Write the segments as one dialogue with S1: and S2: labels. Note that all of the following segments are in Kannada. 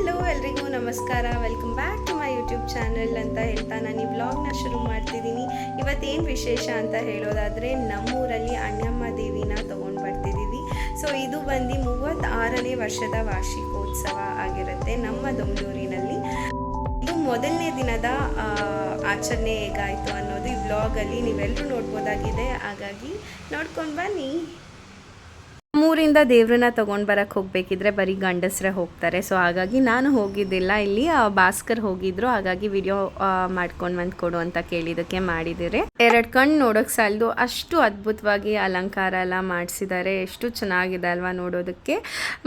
S1: ಹಲೋ ಎಲ್ರಿಗೂ, ನಮಸ್ಕಾರ. Welcome back to my YouTube channel ಅಂತ ಹೇಳ್ತಾ ನಾನು ಈ ವ್ಲಾಗ್ನ ಶುರು ಮಾಡ್ತಿದ್ದೀನಿ. ಇವತ್ತೇನು ವಿಶೇಷ ಅಂತ ಹೇಳೋದಾದರೆ, ನಮ್ಮೂರಲ್ಲಿ ಅಣ್ಣಮ್ಮ ದೇವಿನ ತೊಗೊಂಡು ಬರ್ತಿದ್ದೀವಿ ಸೊ ಇದು ಬಂದು ಮೂವತ್ತಾರನೇ ವರ್ಷದ ವಾರ್ಷಿಕೋತ್ಸವ ಆಗಿರುತ್ತೆ ನಮ್ಮ ದೊಮ್ನೂರಿನಲ್ಲಿ ಇದು ಮೊದಲನೇ ದಿನದ ಆಚರಣೆ ಹೇಗಾಯಿತು ಅನ್ನೋದು ಈ ವ್ಲಾಗಲ್ಲಿ ನೀವೆಲ್ಲರೂ ನೋಡ್ಬೋದಾಗಿದೆ. ಹಾಗಾಗಿ ನೋಡ್ಕೊಂಡು ಬನ್ನಿ. ನಮ್ಮೂರಿಂದ ದೇವ್ರನ್ನ ತೊಗೊಂಡು ಬರಕ್ಕೆ ಹೋಗ್ಬೇಕಿದ್ರೆ ಬರೀ ಗಂಡಸರೇ ಹೋಗ್ತಾರೆ. ಸೊ ಹಾಗಾಗಿ ನಾನು ಹೋಗಿದ್ದಿಲ್ಲ. ಇಲ್ಲಿ ಭಾಸ್ಕರ್ ಹೋಗಿದ್ರು. ಹಾಗಾಗಿ ವಿಡಿಯೋ ಮಾಡ್ಕೊಂಡು ಬಂದು ಕೊಡು ಅಂತ ಕೇಳಿದಕ್ಕೆ ಮಾಡಿದಿರಿ. ಎರಡು ಕಣ್ಣು ನೋಡೋಕೆ ಸಾಲದು. ಅಷ್ಟು ಅದ್ಭುತವಾಗಿ ಅಲಂಕಾರ ಎಲ್ಲ ಮಾಡಿಸಿದ್ದಾರೆ ಎಷ್ಟು ಚೆನ್ನಾಗಿದೆ ಅಲ್ವಾ ನೋಡೋದಕ್ಕೆ.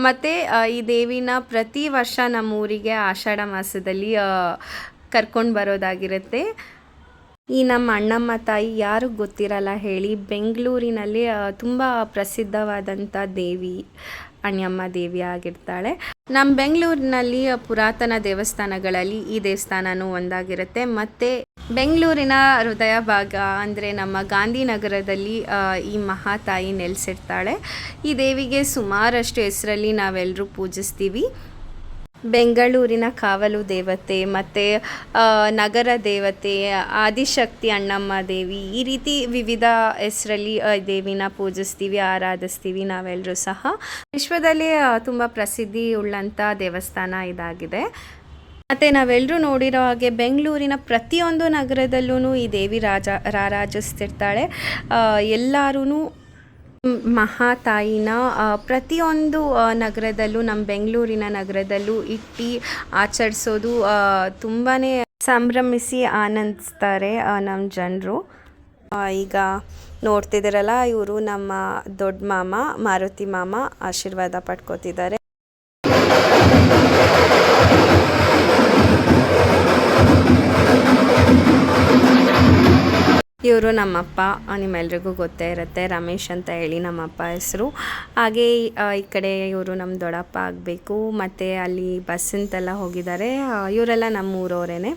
S1: ಮತ್ತು ಈ ದೇವಿನ ಪ್ರತಿ ವರ್ಷ ನಮ್ಮ ಊರಿಗೆ ಆಷಾಢ ಮಾಸದಲ್ಲಿ ಕರ್ಕೊಂಡು ಬರೋದಾಗಿರುತ್ತೆ. ಈ ನಮ್ಮ ಅಣ್ಣಮ್ಮ ತಾಯಿ ಯಾರು ಗೊತ್ತಿರಲ್ಲ ಹೇಳಿ ಬೆಂಗಳೂರಿನಲ್ಲಿ ತುಂಬ ಪ್ರಸಿದ್ಧವಾದಂಥ ದೇವಿ, ಅಣ್ಣಮ್ಮ ದೇವಿ ಆಗಿರ್ತಾಳೆ. ನಮ್ಮ ಬೆಂಗಳೂರಿನಲ್ಲಿ ಪುರಾತನ ದೇವಸ್ಥಾನಗಳಲ್ಲಿ ಈ ದೇವಸ್ಥಾನನೂ ಒಂದಾಗಿರುತ್ತೆ. ಮತ್ತು ಬೆಂಗಳೂರಿನ ಹೃದಯ ಭಾಗ ಅಂದರೆ ನಮ್ಮ ಗಾಂಧಿನಗರದಲ್ಲಿ ಈ ಮಹಾತಾಯಿ ನೆಲೆಸಿರ್ತಾಳೆ. ಈ ದೇವಿಗೆ ಸುಮಾರಷ್ಟು ಹೆಸರಲ್ಲಿ ನಾವೆಲ್ಲರೂ ಪೂಜಿಸ್ತೀವಿ. ಬೆಂಗಳೂರಿನ ಕಾವಲು ದೇವತೆ ಮತ್ತು ನಗರ ದೇವತೆ, ಆದಿಶಕ್ತಿ ಅಣ್ಣಮ್ಮ ದೇವಿ, ಈ ರೀತಿ ವಿವಿಧ ಹೆಸರಲ್ಲಿ ದೇವಿನ ಪೂಜಿಸ್ತೀವಿ, ಆರಾಧಿಸ್ತೀವಿ ನಾವೆಲ್ಲರೂ ಸಹ. ವಿಶ್ವದಲ್ಲಿ ತುಂಬ ಪ್ರಸಿದ್ಧಿ ಉಳ್ಳಂಥ ದೇವಸ್ಥಾನ ಇದಾಗಿದೆ. ಮತ್ತು ನಾವೆಲ್ಲರೂ ನೋಡಿರೋ ಹಾಗೆ ಬೆಂಗಳೂರಿನ ಪ್ರತಿಯೊಂದು ನಗರದಲ್ಲೂ ಈ ದೇವಿ ರಾಜ, ರಾರಾಜಿಸ್ತಿರ್ತಾಳೆ. ಎಲ್ಲರೂ ಮಹಾತಾಯಿನ ತಾಯಿನ ಪ್ರತಿಯೊಂದು ನಗರದಲ್ಲೂ ನಮ್ಮ ಬೆಂಗಳೂರಿನ ನಗರದಲ್ಲೂ ಇಟ್ಟು ಆಚರಿಸೋದು ತುಂಬಾ ಸಂಭ್ರಮಿಸಿ ಆನಂದಿಸ್ತಾರೆ ನಮ್ಮ ಜನರು. ಈಗ ನೋಡ್ತಿದ್ದೀರಲ್ಲ ಇವರು ನಮ್ಮ ದೊಡ್ಡ ಮಾಮ, ಮಾರುತಿ ಮಾಮ ಆಶೀರ್ವಾದ ಪಡ್ಕೋತಿದ್ದಾರೆ. ಇವರು ನಮ್ಮಪ್ಪ ನಿಮ್ಮೆಲ್ರಿಗೂ ಗೊತ್ತೇ ಇರುತ್ತೆ. ರಮೇಶ್ ಅಂತ ಹೇಳಿ ನಮ್ಮಪ್ಪ ಹೆಸರು. ಹಾಗೆ ಈ ಕಡೆ ಇವರು ನಮ್ಮ ದೊಡ್ಡಪ್ಪ ಆಗಬೇಕು. ಮತ್ತು ಅಲ್ಲಿ ಬಸ್ ಅಂತೆಲ್ಲ ಹೋಗಿದ್ದಾರೆ. ಇವರೆಲ್ಲ ನಮ್ಮ ಊರವರೇನೆ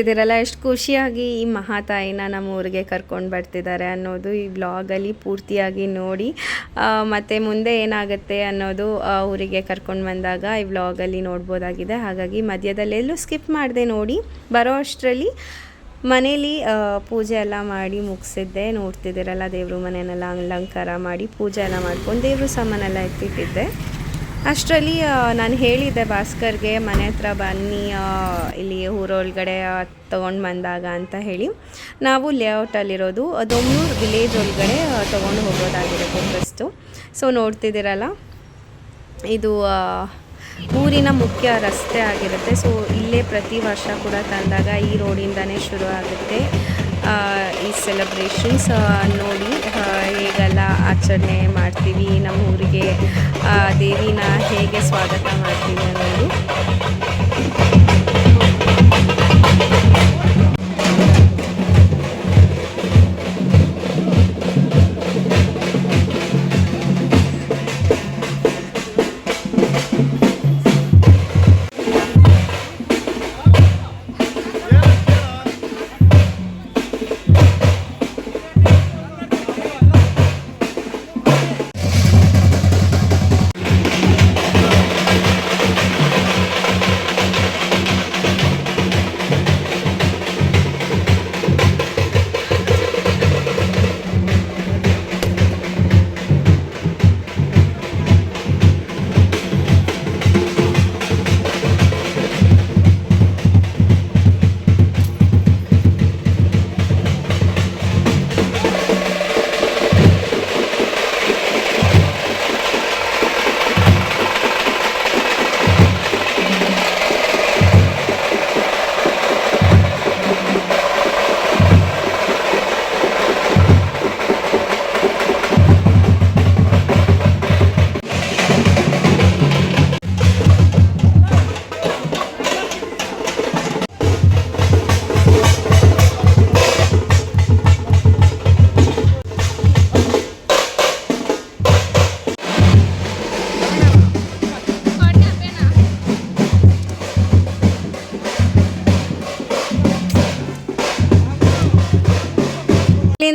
S1: ನೋಡ್ತಿದ್ದೀರಲ್ಲ, ಎಷ್ಟು ಖುಷಿಯಾಗಿ ಈ ಮಹಾತಾಯಿನ ನಮ್ಮ ಊರಿಗೆ ಕರ್ಕೊಂಡು ಬರ್ತಿದ್ದಾರೆ ಅನ್ನೋದು ಈ ವ್ಲಾಗಲ್ಲಿ ಪೂರ್ತಿಯಾಗಿ ನೋಡಿ. ಮತ್ತು ಮುಂದೆ ಏನಾಗುತ್ತೆ ಅನ್ನೋದು ಊರಿಗೆ ಕರ್ಕೊಂಡು ಬಂದಾಗ ಈ ವ್ಲಾಗಲ್ಲಿ ನೋಡ್ಬೋದಾಗಿದೆ. ಹಾಗಾಗಿ ಮಧ್ಯದಲ್ಲೆಲ್ಲೂ ಸ್ಕಿಪ್ ಮಾಡಿದೆ ನೋಡಿ. ಬರೋ ಅಷ್ಟರಲ್ಲಿ ಮನೇಲಿ ಪೂಜೆ ಎಲ್ಲ ಮಾಡಿ ಮುಗಿಸಿದ್ದೆ. ನೋಡ್ತಿದ್ದೀರಲ್ಲ, ದೇವರು ಮನೆಯನ್ನೆಲ್ಲ ಅಲಂಕಾರ ಮಾಡಿ ಪೂಜೆ ಎಲ್ಲ ಮಾಡ್ಕೊಂಡು ದೇವ್ರ ಸಾಮಾನೆಲ್ಲ ಎತ್ತಿಟ್ಟಿದ್ದೆ. ಅಷ್ಟರಲ್ಲಿ ನಾನು ಹೇಳಿದ್ದೆ ಭಾಸ್ಕರ್ಗೆ, ಮನೆ ಹತ್ರ ಬನ್ನಿ ಇಲ್ಲಿ ಊರೊಳಗಡೆ ತೊಗೊಂಡು ಬಂದಾಗ ಅಂತ ಹೇಳಿ. ನಾವು ಲೇಔಟಲ್ಲಿರೋದು ದೊಮ್ನೂರು ವಿಲೇಜ್ ಒಳಗಡೆ ತೊಗೊಂಡು ಹೋಗೋದಾಗಿರುತ್ತೆ ಫಸ್ಟು ಸೊ ನೋಡ್ತಿದ್ದೀರಲ್ಲ? ಇದು ಊರಿನ ಮುಖ್ಯ ರಸ್ತೆ ಆಗಿರುತ್ತೆ. ಸೊ ಇಲ್ಲೇ ಪ್ರತಿ ವರ್ಷ ಕೂಡ ತಂದಾಗ ಈ ರೋಡಿಂದನೇ ಶುರು ಆಗುತ್ತೆ. ಈ ಸೆಲೆಬ್ರೇಷನ್ಸ್ ನೋಡಿ ಹೇಗೆಲ್ಲ ಆಚರಣೆ ಮಾಡ್ತೀವಿ. ನಮ್ಮ ಊರಿಗೆ ದೇವಿನ ಹೇಗೆ ಸ್ವಾಗತ ಮಾಡ್ತೀವಿ ಅನ್ನೋದು.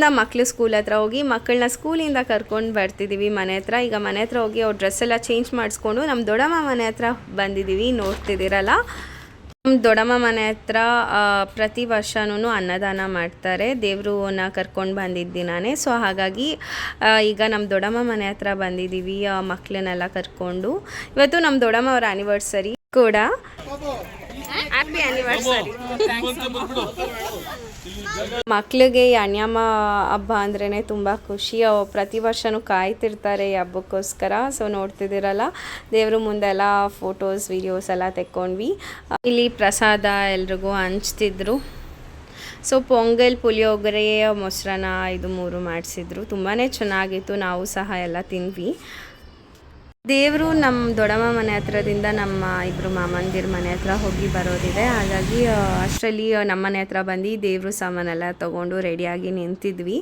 S1: ಇಲ್ಲಿಂದ ಮಕ್ಳು ಸ್ಕೂಲ್ ಹತ್ರ ಹೋಗಿ ಮಕ್ಕಳನ್ನ ಸ್ಕೂಲಿಂದ ಕರ್ಕೊಂಡು ಬರ್ತಿದ್ದೀವಿ ಮನೆ ಹತ್ರ. ಈಗ ಮನೆ ಹತ್ರ ಹೋಗಿ ಅವ್ರ ಡ್ರೆಸ್ ಎಲ್ಲ ಚೇಂಜ್ ಮಾಡಿಸ್ಕೊಂಡು ನಮ್ಮ ದೊಡ್ಡಮ್ಮ ಮನೆ ಹತ್ರ ಬಂದಿದ್ದೀವಿ ನೋಡ್ತಿದ್ದೀರಲ್ಲ? ನಮ್ಮ ದೊಡ್ಡಮ್ಮ ಮನೆ ಹತ್ರ ಪ್ರತಿ ವರ್ಷನೂ ಅನ್ನದಾನ ಮಾಡ್ತಾರೆ. ದೇವ್ರನ್ನ ಕರ್ಕೊಂಡು ಬಂದಿದ್ದಿ ನಾನೇ ಸೊ ಹಾಗಾಗಿ ಈಗ ನಮ್ಮ ದೊಡ್ಡಮ್ಮ ಮನೆ ಹತ್ರ ಬಂದಿದ್ದೀವಿ ಮಕ್ಕಳನ್ನೆಲ್ಲ ಕರ್ಕೊಂಡು. ಇವತ್ತು ನಮ್ಮ ದೊಡ್ಡಮ್ಮ ಅವರ ಆನಿವರ್ಸರಿ ಕೂಡ. ಹ್ಯಾಪಿ ಆ್ಯನಿವರ್ಸರಿ ಮಕ್ಳಿಗೆ ಈ ಅಣ್ಯಮ್ಮ ಹಬ್ಬ ಅಂದ್ರೇ ತುಂಬ ಖುಷಿ. ಪ್ರತಿ ವರ್ಷನೂ ಕಾಯ್ತಿರ್ತಾರೆ ಈ ಹಬ್ಬಕ್ಕೋಸ್ಕರ. ಸೊ ನೋಡ್ತಿದ್ದೀರಲ್ಲ, ದೇವ್ರ ಮುಂದೆಲ್ಲ ಫೋಟೋಸ್ ವಿಡಿಯೋಸ್ ಎಲ್ಲ ತೆಕ್ಕೊಂಡ್ವಿ. ಇಲ್ಲಿ ಪ್ರಸಾದ ಎಲ್ರಿಗೂ ಹಂಚ್ತಿದ್ರು. ಸೊ ಪೊಂಗಲ್, ಪುಳಿಯೋಗರೆ, ಮೊಸರನ್ನ ಇದು ಮೂರು ಮಾಡಿಸಿದ್ರು. ತುಂಬಾ ಚೆನ್ನಾಗಿತ್ತು. ನಾವು ಸಹ ಎಲ್ಲ ತಿಂದ್ವಿ. ದೇವರು ನಮ್ಮ ದೊಡ್ಡಮ್ಮ ಮನೆ ಹತ್ರದಿಂದ ನಮ್ಮ ಇಬ್ಬರು ಮಾಮಂದಿರ ಮನೆ ಹತ್ರ ಹೋಗಿ ಬರೋದಿದೆ. ಹಾಗಾಗಿ ಅಷ್ಟರಲ್ಲಿ ನಮ್ಮ ಮನೆ ಹತ್ರ ಬಂದು ದೇವರು ಸಾಮಾನೆಲ್ಲ ತೊಗೊಂಡು ರೆಡಿಯಾಗಿ ನಿಂತಿದ್ವಿ.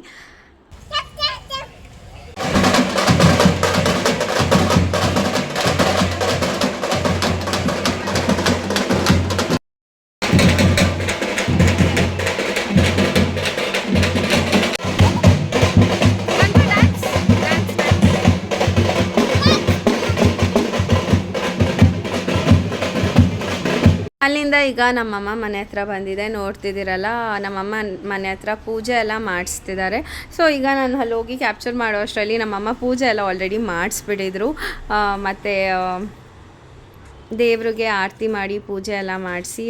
S1: ಅಲ್ಲಿಂದ ಈಗ ನಮ್ಮಮ್ಮ ಮನೆ ಹತ್ರ ಬಂದಿದೆ, ನೋಡ್ತಿದ್ದೀರಲ್ಲ? ನಮ್ಮಮ್ಮ ಮನೆ ಹತ್ರ ಪೂಜೆ ಎಲ್ಲ ಮಾಡಿಸ್ತಿದ್ದಾರೆ. ಸೊ ಈಗ ನಾನು ಅಲ್ಲಿ ಹೋಗಿ ಕ್ಯಾಪ್ಚರ್ ಮಾಡೋ ಅಷ್ಟರಲ್ಲಿ ನಮ್ಮಮ್ಮ ಪೂಜೆ ಎಲ್ಲ ಆಲ್ರೆಡಿ ಮಾಡಿಸ್ಬಿಟ್ಟಿದ್ರು. ಮತ್ತು ದೇವ್ರಿಗೆ ಆರತಿ ಮಾಡಿ ಪೂಜೆ ಎಲ್ಲ ಮಾಡಿಸಿ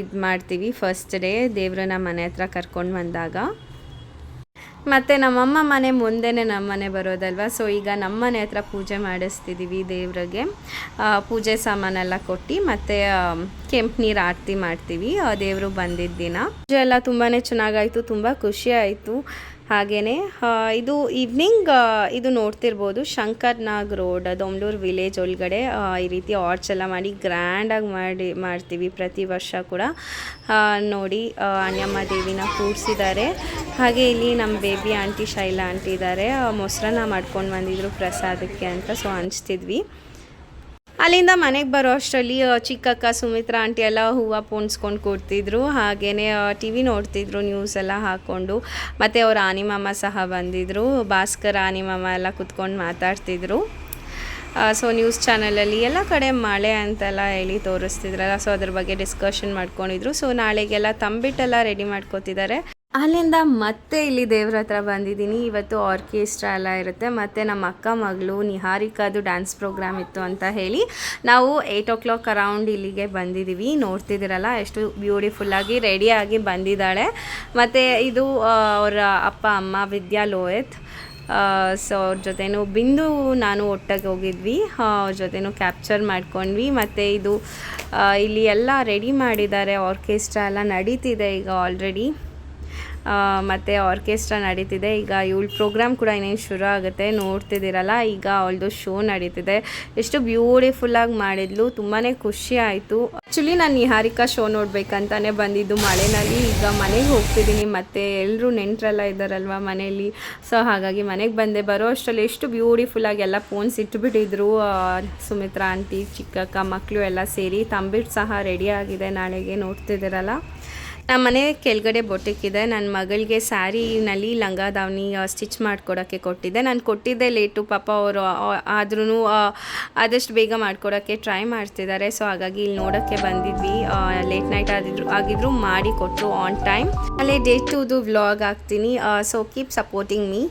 S1: ಇದು ಮಾಡ್ತೀವಿ ಫಸ್ಟ್ ಡೇ ದೇವ್ರನ್ನ ಮನೆ ಹತ್ರ ಕರ್ಕೊಂಡು ಬಂದಾಗ. ಮತ್ತು ನಮ್ಮಮ್ಮ ಮನೆ ಮುಂದೆನೆ ನಮ್ಮ ಮನೆ ಬರೋದಲ್ವ? ಸೊ ಈಗ ನಮ್ಮ ಮನೆ ಹತ್ರ ಪೂಜೆ ಮಾಡಿಸ್ತಿದ್ದೀವಿ ದೇವ್ರಿಗೆ. ಪೂಜೆ ಸಾಮಾನೆಲ್ಲ ಕೊಟ್ಟು ಮತ್ತೆ ಕೆಂಪು ನೀರು ಆರತಿ ಮಾಡ್ತೀವಿ. ದೇವರು ಬಂದಿದ್ದ ದಿನ. ಪೂಜೆ ಎಲ್ಲ ತುಂಬಾ ಚೆನ್ನಾಗಾಯ್ತು, ತುಂಬ ಖುಷಿ ಆಯಿತು. ಹಾಗೆಯೇ ಇದು ಈವ್ನಿಂಗ್ ಇದು ನೋಡ್ತಿರ್ಬೋದು. ಶಂಕರ್ ನಾಗ್ ರೋಡ್ ದೊಮ್ಲೂರು ವಿಲೇಜ್ ಒಳಗಡೆ ಈ ರೀತಿ ಆರ್ಚ್ ಎಲ್ಲ ಮಾಡಿ ಗ್ರ್ಯಾಂಡಾಗಿ ಮಾಡಿ ಮಾಡ್ತೀವಿ ಪ್ರತಿ ವರ್ಷ ಕೂಡ. ನೋಡಿ ಆ, ಅಣ್ಣಮ್ಮ ದೇವಿನ ಕೂರಿಸಿದ್ದಾರೆ ಹಾಗೆ ಇಲ್ಲಿ ನಮ್ಮ ಬೇಬಿ ಆಂಟಿ ಶೈಲಾ ಆಂಟಿ ಇದ್ದಾರೆ ಮೊಸರನ್ನ ಮಾಡ್ಕೊಂಡು ಬಂದಿದ್ರು ಪ್ರಸಾದಕ್ಕೆ ಅಂತ ಸೊ ಹಂಚ್ತಿದ್ವಿ. ಅಲ್ಲಿಂದ ಮನೆಗೆ ಬರೋ ಅಷ್ಟರಲ್ಲಿ ಚಿಕ್ಕಕ್ಕ, ಸುಮಿತ್ರಾ, ಆಂಟಿ ಎಲ್ಲ ಹೂವು ಪೋಣಿಸ್ಕೊಂಡು ಕೊಡ್ತಿದ್ರು. ಹಾಗೆಯೇ ಟಿ ವಿ ನೋಡ್ತಿದ್ರು ನ್ಯೂಸ್ ಎಲ್ಲ ಹಾಕ್ಕೊಂಡು. ಮತ್ತು ಅವ್ರ ಆನಿಮಾಮ ಸಹ ಬಂದಿದ್ದರು ಭಾಸ್ಕರ್ ಆನಿಮಾಮ ಎಲ್ಲ ಕುತ್ಕೊಂಡು ಮಾತಾಡ್ತಿದ್ರು. ಸೊ ನ್ಯೂಸ್ ಚಾನಲಲ್ಲಿ ಎಲ್ಲ ಕಡೆ ಮಳೆ ಅಂತೆಲ್ಲ ಹೇಳಿ ತೋರಿಸ್ತಿದ್ರಲ್ಲ ಸೊ ಅದ್ರ ಬಗ್ಗೆ ಡಿಸ್ಕಷನ್ ಮಾಡ್ಕೊಂಡಿದ್ರು. ಸೊ ನಾಳೆಗೆಲ್ಲ ತಂಬಿಟ್ಟೆಲ್ಲ ರೆಡಿ ಮಾಡ್ಕೋತಿದ್ದಾರೆ. ಅಲ್ಲಿಂದ ಮತ್ತೆ ಇಲ್ಲಿ ದೇವ್ರ ಹತ್ರ ಬಂದಿದ್ದೀನಿ. ಇವತ್ತು ಆರ್ಕೆಸ್ಟ್ರಾ ಎಲ್ಲ ಇರುತ್ತೆ. ಮತ್ತು ನಮ್ಮ ಅಕ್ಕ ಮಗಳು ನಿಹಾರಿಕಾದು ಡ್ಯಾನ್ಸ್ ಪ್ರೋಗ್ರಾಮ್ ಇತ್ತು ಅಂತ ಹೇಳಿ ನಾವು ಏಯ್ಟ್ ಓ ಕ್ಲಾಕ್ ಅರೌಂಡ್ ಇಲ್ಲಿಗೆ ಬಂದಿದ್ದೀವಿ. ನೋಡ್ತಿದ್ದೀರಲ್ಲ, ಎಷ್ಟು ಬ್ಯೂಟಿಫುಲ್ಲಾಗಿ ರೆಡಿಯಾಗಿ ಬಂದಿದ್ದಾಳೆ. ಮತ್ತು ಇದು ಅವರ ಅಪ್ಪ, ಅಮ್ಮ ವಿದ್ಯಾ ಲೋಹಿತ್ ಸೊ ಅವ್ರ ಜೊತೆನೂ ಬಿಂದು, ನಾನು ಒಟ್ಟಾಗಿ ಹೋಗಿದ್ವಿ. ಅವ್ರ ಜೊತೆನೂ ಕ್ಯಾಪ್ಚರ್ ಮಾಡ್ಕೊಂಡ್ವಿ. ಮತ್ತು ಇದು ಇಲ್ಲಿ ಎಲ್ಲ ರೆಡಿ ಮಾಡಿದ್ದಾರೆ. ಆರ್ಕೆಸ್ಟ್ರಾ ಎಲ್ಲ ನಡೀತಿದೆ ಈಗ ಆಲ್ರೆಡಿ ಮತ್ತು ಆರ್ಕೆಸ್ಟ್ರಾ ನಡೀತಿದೆ. ಈಗ ಇವಳ ಪ್ರೋಗ್ರಾಮ್ ಕೂಡ ಇನ್ನೇನು ಶುರು ಆಗುತ್ತೆ ನೋಡ್ತಿದ್ದೀರಲ್ಲ, ಈಗ ಅವಳದು ಶೋ ನಡೀತಿದೆ. ಎಷ್ಟು ಬ್ಯೂಟಿಫುಲ್ಲಾಗಿ ಮಾಡಿದ್ಲು ತುಂಬಾ ಖುಷಿ ಆಯಿತು. ಆ್ಯಕ್ಚುಲಿ ನಾನು ನಿಹಾರಿಕಾ ಶೋ ನೋಡಬೇಕಂತಾನೆ ಬಂದಿದ್ದು ಮಳೆನಲ್ಲಿ. ಈಗ ಮನೆಗೆ ಹೋಗ್ತಿದ್ದೀನಿ ಮತ್ತು ಎಲ್ಲರೂ ನೆಂಟರೆಲ್ಲ ಇದ್ದಾರಲ್ವ ಮನೆಯಲ್ಲಿ. ಸೊ ಹಾಗಾಗಿ ಮನೆಗೆ ಬಂದೆ, ಬರೋ ಅಷ್ಟರಲ್ಲಿ ಎಷ್ಟು ಬ್ಯೂಟಿಫುಲ್ಲಾಗಿ ಎಲ್ಲ ಫೋನ್ಸ್ ಇಟ್ಬಿಟ್ಟಿದ್ರು. ಸುಮಿತ್ರಾ ಆಂಟಿ, ಚಿಕ್ಕಕ್ಕ ಮಕ್ಕಳು ಎಲ್ಲ ಸೇರಿ ತಂಬಿಟ್ಟು ಸಹ ರೆಡಿ ಆಗಿದೆ ನಾಳೆಗೆ, ನೋಡ್ತಿದ್ದೀರಲ್ಲ. ನಮ್ಮ ಮನೆ ಕೆಳಗಡೆ ಇದೆ. ನನ್ನ ಮಗಳಿಗೆ ಸ್ಯಾರಿನಲ್ಲಿ ಲಂಗ ದಾವಣಿ ಸ್ಟಿಚ್ ಮಾಡಿಕೊಡೋಕ್ಕೆ ಕೊಟ್ಟಿದ್ದೆ. ನಾನು ಕೊಟ್ಟಿದ್ದೆ ಲೇಟು. ಪಾಪ ಅವರು ಆದ್ರೂ ಆದಷ್ಟು ಬೇಗ ಮಾಡಿಕೊಡೋಕ್ಕೆ ಟ್ರೈ ಮಾಡ್ತಿದ್ದಾರೆ. ಸೊ ಹಾಗಾಗಿ ಇಲ್ಲಿ ನೋಡೋಕ್ಕೆ ಬಂದಿದ್ವಿ. ಲೇಟ್ ನೈಟ್ ಆಗಿದ್ರು ಆಗಿದ್ರು ಮಾಡಿ ಕೊಟ್ಟರು ಆನ್ ಟೈಮ್ ಅಲ್ಲೇ ಡೇ ಟುದು ವ್ಲಾಗ್ ಹಾಕ್ತೀನಿ. So keep supporting me